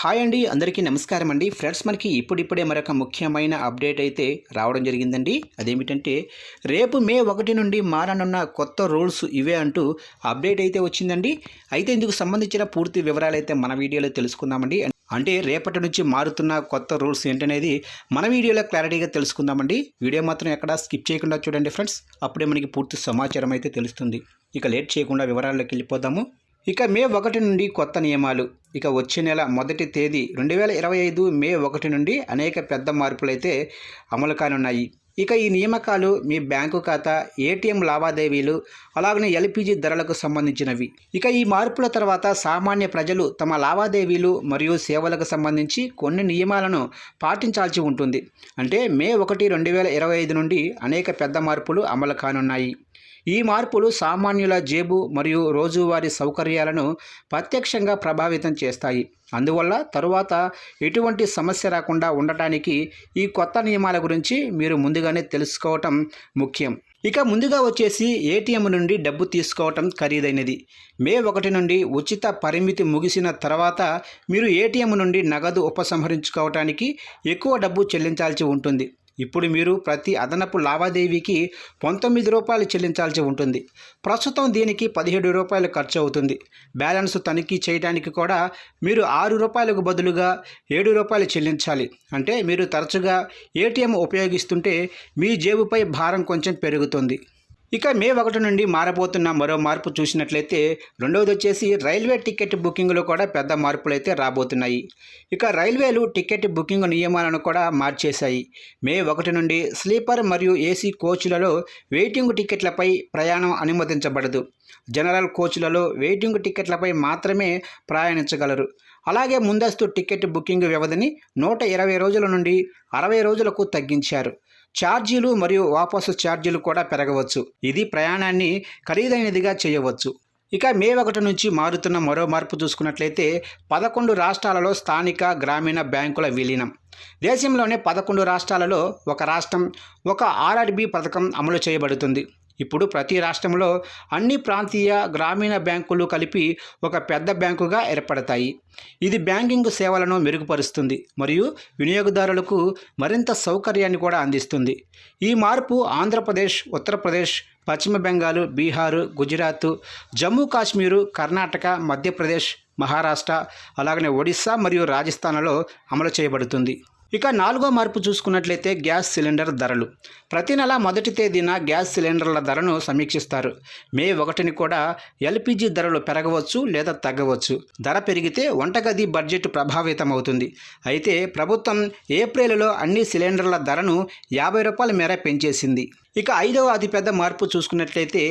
Hi అండి అందరికీ నమస్కారం అండి. ఫ్రెండ్స్ మనకి ఇప్పుడిప్పుడే మరొక ముఖ్యమైన అప్డేట్ అయితే రావడం జరిగిందండి. అదేమిటంటే రేపు మే ఒకటి నుండి మారనున్న కొత్త రూల్స్ ఇవే అంటూ అప్డేట్ అయితే వచ్చిందండి. అయితే ఇందుకు సంబంధించిన పూర్తి వివరాలు అయితే మన వీడియోలో తెలుసుకుందామండి. అంటే రేపటి నుంచి మారుతున్న కొత్త రూల్స్ ఏంటనేది మన వీడియోలో క్లారిటీగా తెలుసుకుందామండి. వీడియో మాత్రం ఎక్కడ స్కిప్ చేయకుండా చూడండి ఫ్రెండ్స్. అప్పుడే మనకి పూర్తి సమాచారం అయితే తెలుస్తుంది. ఇక లేట్ చేయకుండా వివరాల్లోకి వెళ్ళిపోదాము. ఇక మే ఒకటి నుండి కొత్త నియమాలు ఇక వచ్చే నెల మొదటి తేదీ రెండు వేల ఇరవై ఐదు మే ఒకటి నుండి అనేక పెద్ద మార్పులైతే అమలు కానున్నాయి. ఇక ఈ నియామకాలు మీ బ్యాంకు ఖాతా ఏటీఎం లావాదేవీలు అలాగనే ఎల్పిజి ధరలకు సంబంధించినవి. ఇక ఈ మార్పుల తర్వాత సామాన్య ప్రజలు తమ లావాదేవీలు మరియు సేవలకు సంబంధించి కొన్ని నియమాలను పాటించాల్సి ఉంటుంది. అంటే మే ఒకటి రెండు వేల ఇరవై ఐదు నుండి అనేక పెద్ద మార్పులు అమలు కానున్నాయి. ఈ మార్పులు సామాన్యుల జేబు మరియు రోజువారీ సౌకర్యాలను ప్రత్యక్షంగా ప్రభావితం చేస్తాయి. అందువల్ల తరువాత ఎటువంటి సమస్య రాకుండా ఉండటానికి ఈ కొత్త నియమాల గురించి మీరు ముందుగానే తెలుసుకోవటం ముఖ్యం. ఇక ముందుగా వచ్చేసి ఏటీఎం నుండి డబ్బు తీసుకోవటం ఖరీదైనది. మే ఒకటి నుండి ఉచిత పరిమితి ముగిసిన తర్వాత మీరు ఏటీఎం నుండి నగదు ఉపసంహరించుకోవటానికి ఎక్కువ డబ్బు చెల్లించాల్సి ఉంటుంది. ఇప్పుడు మీరు ప్రతి అదనపు లావాదేవీకి పంతొమ్మిది రూపాయలు చెల్లించాల్సి ఉంటుంది. ప్రస్తుతం దీనికి పదిహేడు రూపాయలు ఖర్చు అవుతుంది. బ్యాలెన్స్ తనిఖీ చేయడానికి కూడా మీరు ఆరు రూపాయలకు బదులుగా ఏడు రూపాయలు చెల్లించాలి. అంటే మీరు తరచుగా ఏటీఎం ఉపయోగిస్తుంటే మీ జేబుపై భారం కొంచెం పెరుగుతుంది. ఇక మే ఒకటి నుండి మారబోతున్న మరో మార్పు చూసినట్లయితే రెండవది వచ్చేసి రైల్వే టికెట్ బుకింగ్లో కూడా పెద్ద మార్పులు అయితే రాబోతున్నాయి. ఇక రైల్వేలు టికెట్ బుకింగ్ నియమాలను కూడా మార్చేశాయి. మే ఒకటి నుండి స్లీపర్ మరియు ఏసీ కోచ్లలో వెయిటింగ్ టికెట్లపై ప్రయాణం అనుమతించబడదు. జనరల్ కోచ్లలో వెయిటింగ్ టికెట్లపై మాత్రమే ప్రయాణించగలరు. అలాగే ముందస్తు టికెట్ బుకింగ్ వ్యవధిని నూట ఇరవై రోజుల నుండి అరవై రోజులకు తగ్గించారు. ఛార్జీలు మరియు వాపసు ఛార్జీలు కూడా పెరగవచ్చు. ఇది ప్రయాణాన్ని ఖరీదైనదిగా చేయవచ్చు. ఇక మే ఒకటి నుంచి మారుతున్న మరో మార్పు చూసుకున్నట్లయితే పదకొండు రాష్ట్రాలలో స్థానిక గ్రామీణ బ్యాంకుల విలీనం. దేశంలోనే పదకొండు రాష్ట్రాలలో ఒక రాష్ట్రం ఒక ఆర్ఆర్బి పథకం అమలు చేయబడుతుంది. ఇప్పుడు ప్రతి రాష్ట్రంలో అన్ని ప్రాంతీయ గ్రామీణ బ్యాంకులు కలిపి ఒక పెద్ద బ్యాంకుగా ఏర్పడతాయి. ఇది బ్యాంకింగ్ సేవలను మెరుగుపరుస్తుంది మరియు వినియోగదారులకు మరింత సౌకర్యాన్ని కూడా అందిస్తుంది. ఈ మార్పు ఆంధ్రప్రదేశ్ ఉత్తరప్రదేశ్ పశ్చిమ బెంగాల్ బీహారు గుజరాత్ జమ్మూ కాశ్మీరు కర్ణాటక మధ్యప్రదేశ్ మహారాష్ట్ర అలాగనే ఒడిస్సా మరియు రాజస్థాన్లో అమలు చేయబడుతుంది. ఇక నాలుగో మార్పు చూసుకున్నట్లయితే గ్యాస్ సిలిండర్ ధరలు. ప్రతి నెల మొదటి తేదీన గ్యాస్ సిలిండర్ల ధరను సమీక్షిస్తారు. మే ఒకటిని కూడా ఎల్పిజి ధరలు పెరగవచ్చు లేదా తగ్గవచ్చు. ధర పెరిగితే వంటగది బడ్జెట్ ప్రభావితం అవుతుంది అయితే ప్రభుత్వం ఏప్రిల్లో అన్ని సిలిండర్ల ధరను యాభై రూపాయల మేర పెంచేసింది. ఇక ఐదవ అతిపెద్ద మార్పు చూసుకున్నట్లయితే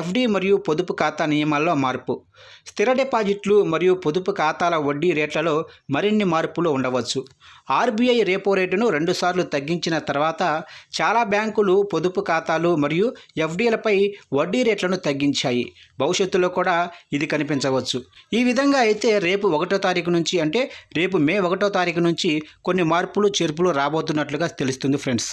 ఎఫ్డి మరియు పొదుపు ఖాతా నియమాల్లో మార్పు. స్థిర డిపాజిట్లు మరియు పొదుపు ఖాతాల వడ్డీ రేట్లలో మరిన్ని మార్పులు ఉండవచ్చు. ఆర్బీఐ రేపో రేటును రెండుసార్లు తగ్గించిన తర్వాత చాలా బ్యాంకులు పొదుపు ఖాతాలు మరియు ఎఫ్డీలపై వడ్డీ రేట్లను తగ్గించాయి. భవిష్యత్తులో కూడా ఇది కనిపించవచ్చు. ఈ విధంగా అయితే రేపు ఒకటో తారీఖు నుంచి అంటే రేపు మే ఒకటో తారీఖు నుంచి కొన్ని మార్పులు చేర్పులు రాబోతున్నట్లుగా తెలుస్తుంది ఫ్రెండ్స్.